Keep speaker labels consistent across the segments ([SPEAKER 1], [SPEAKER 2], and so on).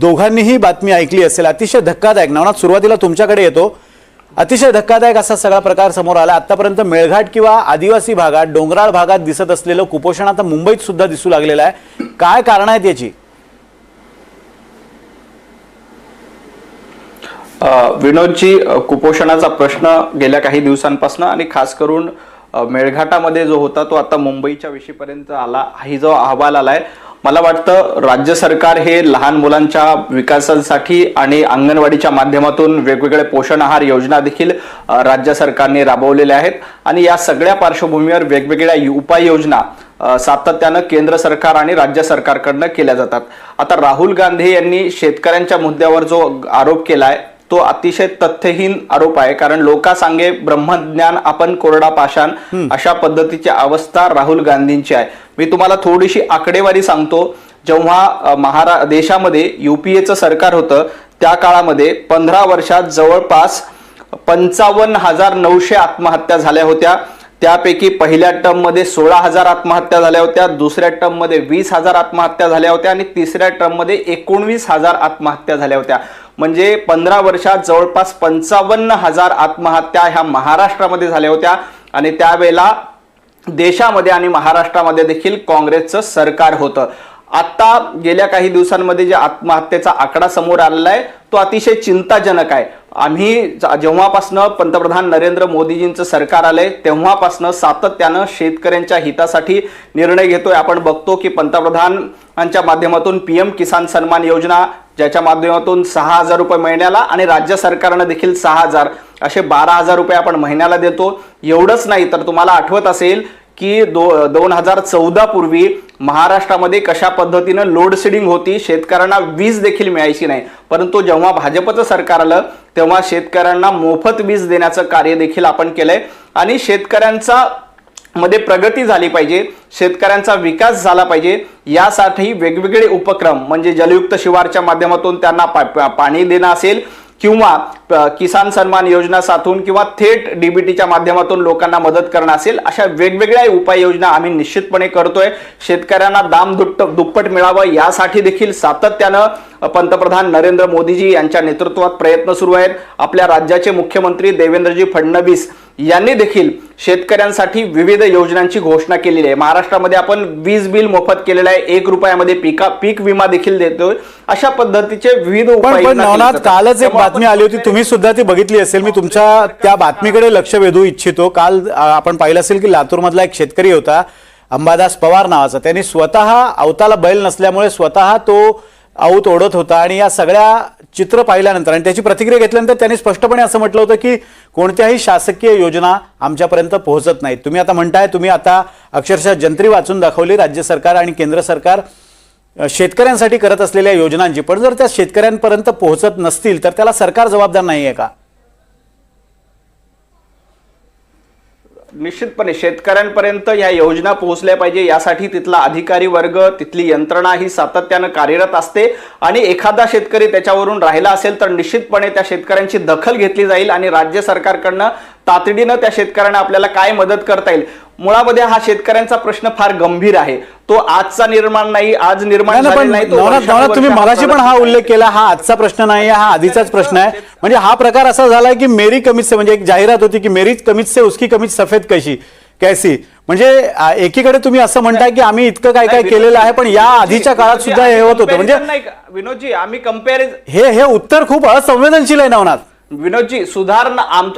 [SPEAKER 1] दोघांनीही बातमी ऐकली असेल. अतिशय धक्कादायक. नवनाथ सुरुवातीला तुमच्याकडे येतो. अतिशय धक्कादायक असा सगळा प्रकार समोर आला. आतापर्यंत मेळघाट किंवा आदिवासी भागात डोंगराळ भागात दिसत असलेलं कुपोषण आता मुंबईत सुद्धा दिसू लागलेलं आहे. काय कारण आहेत याची?
[SPEAKER 2] विनोदजी कुपोषणाचा प्रश्न गेल्या काही दिवसांपासून आणि खास करून मेळघाटामध्ये जो होता तो आता मुंबईच्या विषयीपर्यंत आला ही जो अहवाल आलाय मला वाटतं राज्य सरकार हे लहान मुलांच्या विकासासाठी आणि अंगणवाडीच्या माध्यमातून वेगवेगळे पोषण आहार योजना देखील राज्य सरकारने राबवलेल्या आहेत. आणि या सगळ्या पार्श्वभूमीवर वेगवेगळ्या उपाययोजना सातत्यानं केंद्र सरकार आणि राज्य सरकारकडनं केल्या जातात. आता राहुल गांधी यांनी शेतकऱ्यांच्या मुद्द्यावर जो आरोप केलाय तो अतिशय तथ्यहीन आरोप आहे. कारण लोका सांगे ब्रह्मज्ञान आपण कोरडा पाषाण अशा पद्धतीची अवस्था राहुल गांधींची आहे. मी तुम्हाला थोडीशी आकडेवारी सांगतो. जेव्हा महारा देशामध्ये युपीएचं सरकार होतं त्या काळामध्ये पंधरा वर्षात जवळपास पंचावन्न हजार नऊशे आत्महत्या झाल्या होत्या. त्यापैकी पहिल्या टर्ममध्ये सोळा हजार आत्महत्या झाल्या होत्या दुसऱ्या टर्ममध्ये वीस हजार आत्महत्या झाल्या होत्या आणि तिसऱ्या टर्ममध्ये एकोणवीस हजार आत्महत्या झाल्या होत्या. म्हणजे पंधरा वर्षात जवळपास पंचावन्न हजार आत्महत्या ह्या महाराष्ट्रामध्ये झाल्या होत्या. आणि त्यावेळेला देशामध्ये आणि महाराष्ट्रामध्ये देखील काँग्रेसचं सरकार होतं. आत्ता गेल्या काही दिवसांमध्ये जे आत्महत्येचा आकडा समोर आलेला आहे तो अतिशय चिंताजनक आहे. आम्ही ज- जेव्हापासनं पंतप्रधान नरेंद्र मोदीजींचं सरकार आलंय तेव्हापासनं सातत्यानं शेतकऱ्यांच्या हितासाठी निर्णय घेतोय. आपण बघतो की पंतप्रधानांच्या माध्यमातून पी एम किसान सन्मान योजना ज्याच्या माध्यमातून सहा हजार रुपये महिन्याला आणि राज्य सरकारनं देखील सहा हजार असे बारा हजार रुपये आपण महिन्याला देतो. एवढंच नाही तर तुम्हाला आठवत असेल की दो दोन हजार चौदा पूर्वी महाराष्ट्रामध्ये कशा पद्धतीनं लोड शेडिंग होती शेतकऱ्यांना वीज देखील मिळायची नाही. परंतु जेव्हा भाजपचं सरकार आलं तेव्हा शेतकऱ्यांना मोफत वीज देण्याचं कार्य देखील आपण केलंय. आणि शेतकऱ्यांचा मध्ये प्रगती झाली पाहिजे शेतकऱ्यांचा विकास झाला पाहिजे यासाठी वेगवेगळे उपक्रम म्हणजे जलयुक्त शिवारच्या माध्यमातून त्यांना पा- पा- पाणी देणं असेल किंवा किसान सन्मान योजना साथून किंवा थेट डीबीटीच्या माध्यमातून लोकांना मदत करणं असेल अशा वेगवेगळ्या उपाययोजना आम्ही निश्चितपणे करतोय. शेतकऱ्यांना दाम दुप्प दुप्पट मिळावं यासाठी देखील सातत्यानं पंतप्रधान नरेंद्र मोदीजी यांच्या नेतृत्वात प्रयत्न सुरू आहेत. आपल्या राज्याचे मुख्यमंत्री देवेंद्रजी फडणवीस यांनी देखील शेतकऱ्यांसाठी विविध योजनांची घोषणा केलेली आहे. महाराष्ट्रामध्ये आपण वीज बिल मोफत केलेलं आहे. एक रुपयामध्ये पिका पीक विमा देखील देतोय. अशा पद्धतीचे विविध उपाय
[SPEAKER 1] कालच एक बातमी आली होती तुम्ही सुद्धा ती बघितली असेल मी तुमच्या त्या बातमीकडे लक्ष वेधू इच्छितो. काल आपण पाहिलं असेल की लातूरमधला एक शेतकरी होता अंबादास पवार नावाचा. त्यांनी स्वतः अवताला बैल नसल्यामुळे स्वतः तो आऊत ओढत होता आणि या सगळ्या चित्र पाहिल्यानंतर आणि त्याची प्रतिक्रिया घेतल्यानंतर त्यांनी स्पष्टपणे असं म्हटलं होतं की कोणत्याही शासकीय योजना आमच्यापर्यंत पोहोचत नाहीत. तुम्ही आता म्हणताय तुम्ही आता अक्षरशः जंत्री वाचून दाखवली राज्य सरकार आणि केंद्र सरकार शेतकऱ्यांसाठी करत असलेल्या योजनांची. पण जर त्या शेतकऱ्यांपर्यंत पोहोचत नसतील तर त्याला सरकार जबाबदार नाही आहे का?
[SPEAKER 2] निश्चितपणे शेतकऱ्यांपर्यंत या योजना पोहोचल्या पाहिजे यासाठी तिथला अधिकारी वर्ग तिथली यंत्रणा ही सातत्यानं कार्यरत असते. आणि एखादा शेतकरी त्याच्यावरून राहिला असेल तर निश्चितपणे त्या शेतकऱ्यांची दखल घेतली जाईल आणि राज्य सरकारकडनं तातडीनं त्या शेतकऱ्यांना आपल्याला काय मदत करता येईल? मुळामध्ये हा शेतकऱ्यांचा प्रश्न फार गंभीर आहे. तो आजचा निर्माण नाही आज निर्माण
[SPEAKER 1] नाही, नाही, पण
[SPEAKER 2] झालेला नाही तो
[SPEAKER 1] नवनाथ नवनाथ तुम्ही
[SPEAKER 2] हा
[SPEAKER 1] मगाशी पण हा उल्लेख केला हा आजचा प्रश्न नाही हा आधीचाच प्रश्न आहे. म्हणजे हा प्रकार असा झालाय की मेरी कमीज से म्हणजे एक जाहिरात होती की मेरी कमीज से उसकी कमीज सफेद कशी कैसी. म्हणजे एकीकडे तुम्ही असं म्हणताय की आम्ही इतकं काय काय केलेलं आहे पण या आधीच्या काळात सुद्धा हे होत होतं. म्हणजे?
[SPEAKER 2] विनोदजी आम्ही कम्पॅरिझ
[SPEAKER 1] हे हे उत्तर खूप असंवेदनशील आहे नवनाथ.
[SPEAKER 2] विनोदजी सुधारणा आम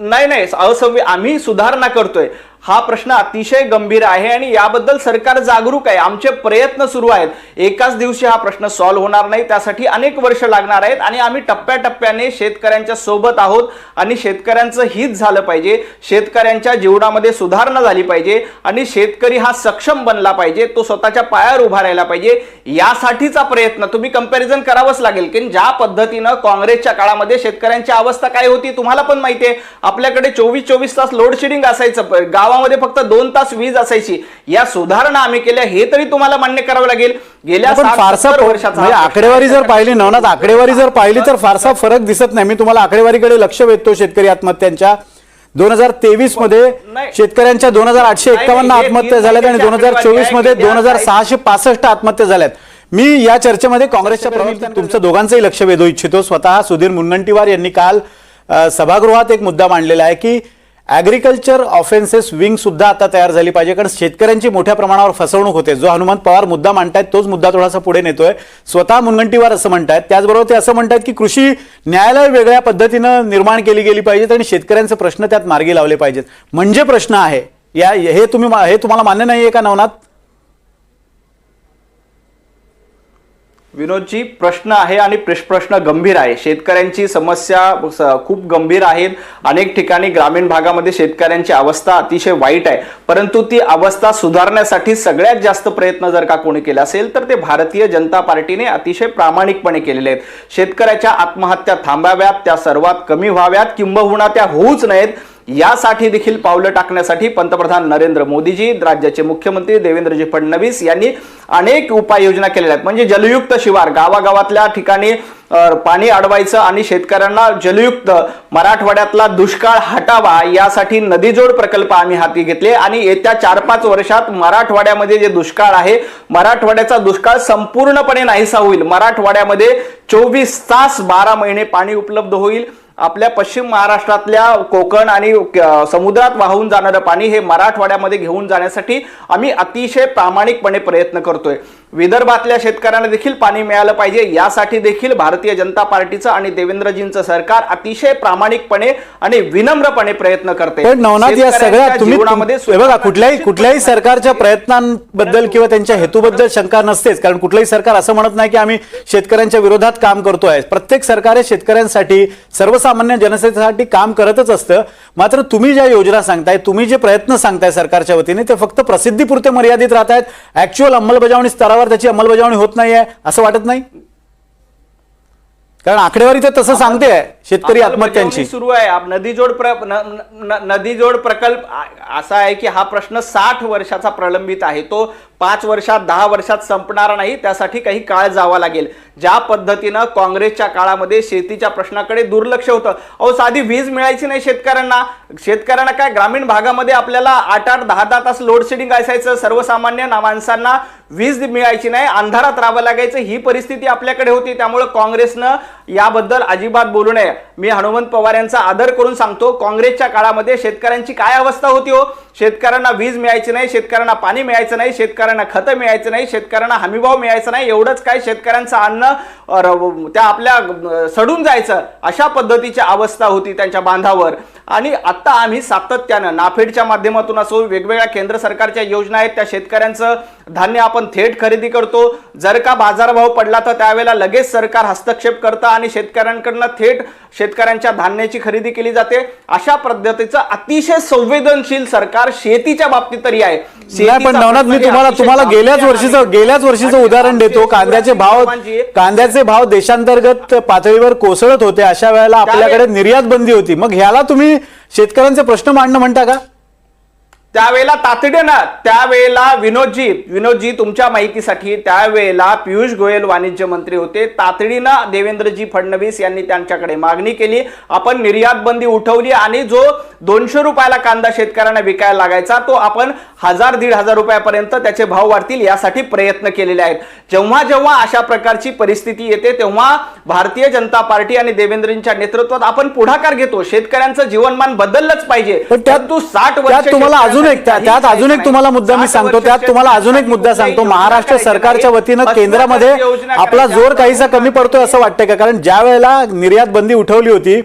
[SPEAKER 2] नाही नाही असंवी आम्ही सुधारणा करतोय. हा प्रश्न अतिशय गंभीर आहे आणि याबद्दल सरकार जागरूक आहे. आमचे प्रयत्न सुरू आहेत. एकाच दिवशी हा प्रश्न सॉल्व्ह होणार नाही. त्यासाठी अनेक वर्ष लागणार आहेत आणि आम्ही टप्प्याटप्प्याने शेतकऱ्यांच्या सोबत आहोत आणि शेतकऱ्यांचं हित झालं पाहिजे. शेतकऱ्यांच्या जीवनामध्ये सुधारणा झाली पाहिजे आणि शेतकरी हा सक्षम बनला पाहिजे. तो स्वतःच्या पायावर उभा राहिला पाहिजे. यासाठीचा प्रयत्न तुम्ही कंपॅरिझन करावंच लागेल. की ज्या पद्धतीनं काँग्रेसच्या काळामध्ये शेतकऱ्यांची अवस्था काय होती तुम्हाला पण माहिती आहे. आपल्याकडे चोवीस चोवीस तास लोडशेडिंग असायचं. गाव गावामध्ये फक्त दोन तास वीज असायची. या सुधारणा आम्ही केल्या हे तरी तुम्हाला मान्य करावं लागेल. गेल्या
[SPEAKER 1] फारसा
[SPEAKER 2] वर्षाचा
[SPEAKER 1] म्हणजे
[SPEAKER 2] हा
[SPEAKER 1] आकडेवारी जर पाहिली नवनाथ आकडेवारी जर पाहिली तर फारसा फरक दिसत नाही. मी तुम्हाला आकडेवारीकडे लक्ष वेधतो शेतकरी आत्महत्यांच्या. दोन हजार तेवीसमध्ये
[SPEAKER 2] नाही.
[SPEAKER 1] शेतकऱ्यांच्या दोन हजार आठशे एक्कावन्न
[SPEAKER 2] हे
[SPEAKER 1] आत्महत्या झाल्यात आणि दोन हजार
[SPEAKER 2] चोवीसमध्ये.
[SPEAKER 1] दोन हजार सहाशे पासष्ट आत्महत्या झाल्यात. मी या चर्चेमध्ये काँग्रेसच्या प्रवक्त्यांनी तुमचं दोघांचंही लक्ष वेधू इच्छितो. स्वतः सुधीर मुनगंटीवार यांनी काल सभागृहात एक मुद्दा मांडलेला आहे की ॲग्रिकल्चर ऑफेन्सेस विंग सुद्धा आता तयार झाली पाहिजे. कारण शेतकऱ्यांची मोठ्या प्रमाणावर फसवणूक होते. जो हनुमंत पवार मुद्दा मांडतायत तोच मुद्दा थोडासा पुढे नेतोय. स्वतः मुनगंटीवार असं म्हणतायत. त्याचबरोबर ते असं म्हणतात की कृषी न्यायालय वेगळ्या पद्धतीनं निर्माण केली गेली पाहिजेत आणि शेतकऱ्यांचे प्रश्न त्यात मार्गी लावले पाहिजेत. म्हणजे प्रश्न आहे या हे तुम्ही हे तुम्हाला मान्य नाहीये का नवनाथ?
[SPEAKER 2] विनोदजी प्रश्न आहे आणि प्रश्न गंभीर आहे. शेतकऱ्यांची समस्या स- खूप गंभीर आहेत अनेक ठिकाणी ग्रामीण भागामध्ये शेतकऱ्यांची अवस्था अतिशय वाईट आहे. परंतु ती अवस्था सुधारण्यासाठी सगळ्यात जास्त प्रयत्न जर का कोणी केला असेल तर ते भारतीय जनता पार्टीने अतिशय प्रामाणिकपणे केलेले आहेत. शेतकऱ्याच्या आत्महत्या थांबाव्यात त्या सर्वात कमी व्हाव्यात किंबहुना त्या होऊच नयेत. यासाठी देखील पावलं टाकण्यासाठी पंतप्रधान नरेंद्र मोदीजी राज्याचे मुख्यमंत्री देवेंद्रजी फडणवीस यांनी अनेक उपाययोजना केलेल्या आहेत. म्हणजे जलयुक्त शिवार गावागावातल्या ठिकाणी पाणी अडवायचं आणि शेतकऱ्यांना जलयुक्त मराठवाड्यातला दुष्काळ हटावा यासाठी नदीजोड प्रकल्प आम्ही हाती घेतले आणि येत्या चार पाच वर्षात मराठवाड्यामध्ये जे दुष्काळ आहे मराठवाड्याचा दुष्काळ संपूर्णपणे नाहीसा होईल. मराठवाड्यामध्ये चोवीस तास बारा महिने पाणी उपलब्ध होईल. आपल्या पश्चिम महाराष्ट्रातल्या कोकण आणि समुद्रात वाहून जाणारं पाणी हे मराठवाड्यामध्ये घेऊन जाण्यासाठी आम्ही अतिशय प्रामाणिकपणे प्रयत्न करतोय. विदर्भातल्या शेतकऱ्यांना देखील पाणी मिळालं पाहिजे. यासाठी देखील भारतीय जनता पार्टीचं आणि देवेंद्रजींचं सरकार अतिशय प्रामाणिकपणे आणि विनम्रपणे प्रयत्न करते.
[SPEAKER 1] नवनाथ या सगळ्या
[SPEAKER 2] जीवनामध्ये
[SPEAKER 1] बघा कुठल्याही कुठल्याही सरकारच्या प्रयत्नांबद्दल किंवा त्यांच्या हेतूबद्दल शंका नसतेच. कारण कुठलंही सरकार असं म्हणत नाही की आम्ही शेतकऱ्यांच्या विरोधात काम करतोय. प्रत्येक सरकार हे शेतकऱ्यांसाठी सर्वसामान्य जनतेसाठी काम करतच असतं. मात्र तुम्ही ज्या योजना सांगताय तुम्ही जे प्रयत्न सांगताय सरकारच्या वतीने ते फक्त प्रसिद्धीपुरते मर्यादित राहत आहेत ऍक्च्युअल अंमलबजावणी स्तरावर त्याची अंमलबजावणी होत नाहीये असं वाटत नाही? कारण आकडेवारी तर तसं सांगते शेतकरी आत्महत्यांची.
[SPEAKER 2] सुरू आहे. नदीजोड प्र नदीजोड प्रकल्प असा आहे की हा प्रश्न साठ वर्षाचा प्रलंबित आहे. तो पाच वर्षात दहा वर्षात संपणारा नाही. त्यासाठी काही काळ जावा लागेल. ज्या पद्धतीनं काँग्रेसच्या काळामध्ये शेतीच्या प्रश्नाकडे दुर्लक्ष होतं. अहो साधी वीज मिळायची नाही शेतकऱ्यांना. शेतकऱ्यांना काय ग्रामीण भागामध्ये आपल्याला आठ आठ दहा दहा तास लोडशेडिंग असायचं. सर्वसामान्य माणसांना वीज मिळायची नाही. अंधारात राहावं लागायचं. ही परिस्थिती आपल्याकडे होती. त्यामुळे काँग्रेसनं याबद्दल अजिबात बोलू नये. मी हनुमंत पवार यांचा आदर करून सांगतो काँग्रेसच्या काळामध्ये शेतकऱ्यांची काय अवस्था होती हो? शेतकऱ्यांना वीज मिळायची नाही शेतकऱ्यांना पाणी मिळायचं नाही शेतकऱ्यांना खतं मिळायचं नाही शेतकऱ्यांना हमीभाव मिळायचा नाही एवढंच काय शेतकऱ्यांचं अन्न र- त्या आपल्या सडून जायचं अशा पद्धतीची अवस्था होती त्यांच्या बांधावर. आणि आत्ता आम्ही सातत्यानं नाफेडच्या माध्यमातून असो वेगवेगळ्या केंद्र सरकारच्या योजना आहेत त्या शेतकऱ्यांचं धान्य आपण थेट खरेदी करतो. जर का बाजारभाव पडला तर त्यावेळेला लगेच सरकार हस्तक्षेप करतं आणि शेतकऱ्यांकडनं थेट शेतकऱ्यांच्या धान्याची खरेदी केली जाते. अशा पद्धतीचं अतिशय संवेदनशील सरकार शेतीच्या बाबतीत तरी आहे.
[SPEAKER 1] पण नवनाथ मी तुम्हाला तुम्हाला गेल्याच वर्षीचं. गेल्याच वर्षीचं उदाहरण देतो. कांद्याचे भाव
[SPEAKER 2] युवराजजी
[SPEAKER 1] कांद्याचे भाव देशांतर्गत पातळीवर कोसळत होते. अशा वेळेला आपल्याकडे निर्यात बंदी होती. मग ह्याला तुम्ही शेतकऱ्यांचे प्रश्न मांडणं म्हणता का?
[SPEAKER 2] त्यावेळेला तातडीनं त्यावेळेला विनोदजी विनोदजी तुमच्या माहितीसाठी त्यावेळेला पियुष गोयल वाणिज्य मंत्री होते. तातडीनं देवेंद्रजी फडणवीस यांनी त्यांच्याकडे मागणी केली. आपण निर्यात बंदी उठवली आणि जो दोनशे रुपयाला कांदा शेतकऱ्यांना विकायला लागायचा तो आपण हजार दीड हजार रुपयापर्यंत त्याचे भाव वाढतील यासाठी प्रयत्न केलेले आहेत. जेव्हा जेव्हा अशा प्रकारची परिस्थिती येते तेव्हा भारतीय जनता पार्टी आणि देवेंद्रजींच्या नेतृत्वात आपण पुढाकार घेतो. शेतकऱ्यांचं जीवनमान बदललंच पाहिजे.
[SPEAKER 1] त्यात
[SPEAKER 2] परंतु साठ वर्ष
[SPEAKER 1] तुम्हाला अजून एक त्यात अजून एक. तुम्हाला मुद्दा मी सांगतो. त्यात तुम्हाला अजून एक मुद्दा सांगतो. महाराष्ट्र सरकारच्या. वतीनं केंद्रामध्ये आपला. जोर काहीसा कमी पडतोय असं वाटतंय का? कारण ज्या वेळेला निर्यात बंदी उठवली होती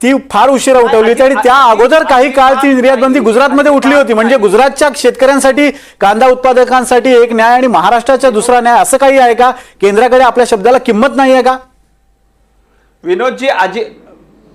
[SPEAKER 1] ती फार उशिरा उठवली होती आणि त्या अगोदर काही काळ ती निर्यात बंदी गुजरातमध्ये उठली होती. म्हणजे गुजरातच्या शेतकऱ्यांसाठी कांदा उत्पादकांसाठी एक न्याय आणि महाराष्ट्राच्या दुसरा न्याय असं काही आहे का? केंद्राकडे आपल्या शब्दाला किंमत नाही आहे का?
[SPEAKER 2] विनोदजी अजि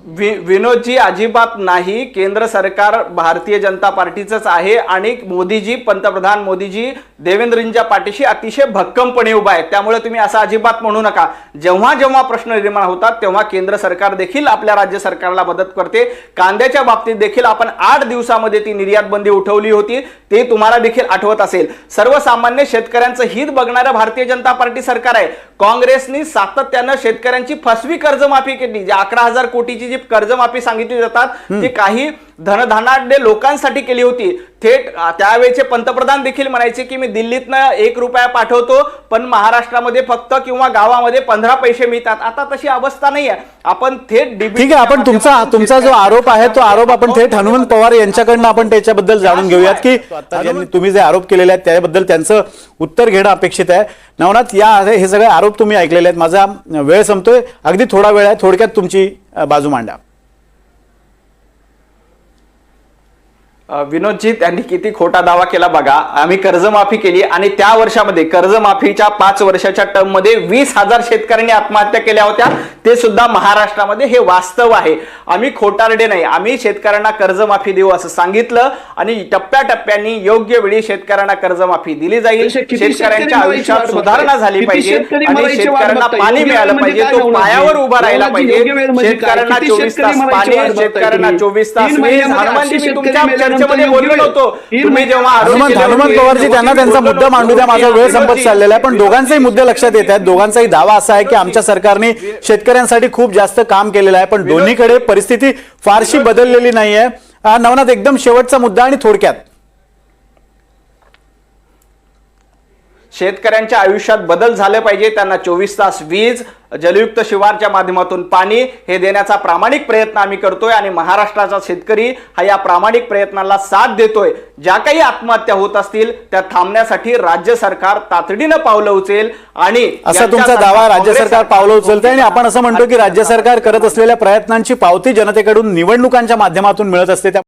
[SPEAKER 2] वि विनोदजी अजिबात नाही. केंद्र सरकार भारतीय जनता पार्टीचंच आहे आणि मोदीजी पंतप्रधान मोदीजी देवेंद्रजींच्या पाठीशी अतिशय भक्कमपणे उभा आहे त्यामुळे तुम्ही असं अजिबात म्हणू नका. जेव्हा जेव्हा प्रश्न निर्माण होतात तेव्हा केंद्र सरकार देखील आपल्या राज्य सरकारला मदत करते. कांद्याच्या बाबतीत देखील आपण आठ दिवसामध्ये ती निर्यात बंदी उठवली होती. ते तुम्हाला देखील आठवत असेल. सर्वसामान्य शेतकऱ्यांचं हित बघणारं भारतीय जनता पार्टी सरकार आहे. काँग्रेसनी सातत्यानं शेतकऱ्यांची फसवी कर्जमाफी केली. जी अकरा हजार कोटीची जी कर्जमाफी सांगितली जातात ती काही धनधानाढ्य लोकांसाठी केली होती. थेट त्यावेळेचे पंतप्रधान देखील म्हणायचे की मी दिल्लीतनं एक रुपया पाठवतो पण महाराष्ट्रामध्ये फक्त किंवा गावामध्ये पंधरा पैसे मिळतात. आता तशी अवस्था नाही आहे आपण थेट
[SPEAKER 1] ठीक आहे आपण तुमचा तुमचा जो आरोप आहे तो आरोप आपण थेट हनुमंत पवार यांच्याकडनं आपण त्याच्याबद्दल जाणून घेऊयात की तुम्ही जे आरोप केलेले आहेत त्याबद्दल त्यांचं उत्तर घेणं अपेक्षित आहे. नवनाथ या हे सगळे आरोप तुम्ही ऐकलेले आहेत. माझा वेळ संपतोय. अगदी थोडा वेळ आहे. थोडक्यात तुमची बाजू मांडा
[SPEAKER 2] विनोदजी त्यांनी किती खोटा दावा केला बघा आम्ही कर्जमाफी केली आणि त्या वर्षामध्ये कर्जमाफीच्या पाच वर्षाच्या टर्ममध्ये वीस हजार शेतकऱ्यांनी आत्महत्या केल्या होत्या ते सुद्धा महाराष्ट्रामध्ये हे वास्तव आहे आम्ही खोटारडे नाही आम्ही शेतकऱ्यांना कर्जमाफी देऊ असं सांगितलं आणि टप्प्याटप्प्याने योग्य वेळी शेतकऱ्यांना कर्जमाफी दिली जाईल शेतकऱ्यांच्या आयुष्यात सुधारणा? झाली पाहिजे आणि शेतकऱ्यांना? पाणी मिळालं पाहिजे तो? पायावर उभा राहिला पाहिजे? शेतकऱ्यांना चोवीस तास पाणी शेतकऱ्यांना? चोवीस तास चर्चेमध्ये बोललो नव्हतो. तुम्ही जेव्हा
[SPEAKER 1] हनुमंत पवारजी त्यांना त्यांचा मुद्दा मांडू द्या माझा. वेळ संपत चाललेला आहे. पण दोघांचाही मुद्दे लक्षात येत आहेत. दोघांचाही दावा असा आहे की आमच्या सरकारने शेतकऱ्यांसाठी खूप जास्त काम केलेलं आहे. पण दोन्हीकडे परिस्थिती फारशी बदललेली नाहीये. नवनाथ एकदम शेवटचा मुद्दा आणि थोडक्यात.
[SPEAKER 2] शेतकऱ्यांच्या आयुष्यात बदल झाले पाहिजे त्यांना चोवीस तास वीज जलयुक्त शिवारच्या माध्यमातून पाणी हे देण्याचा प्रामाणिक प्रयत्न आम्ही करतोय आणि महाराष्ट्राचा शेतकरी हा या प्रामाणिक प्रयत्नाला साथ देतोय. ज्या काही आत्महत्या होत असतील त्या थांबण्यासाठी राज्य सरकार तातडीनं पावलं उचलेल आणि
[SPEAKER 1] असा तुमचा दावा राज्य सरकार पावलं उचलतंय आणि आपण असं म्हणतो की राज्य सरकार करत असलेल्या प्रयत्नांची पावती जनतेकडून निवडणुकांच्या माध्यमातून मिळत असते. त्या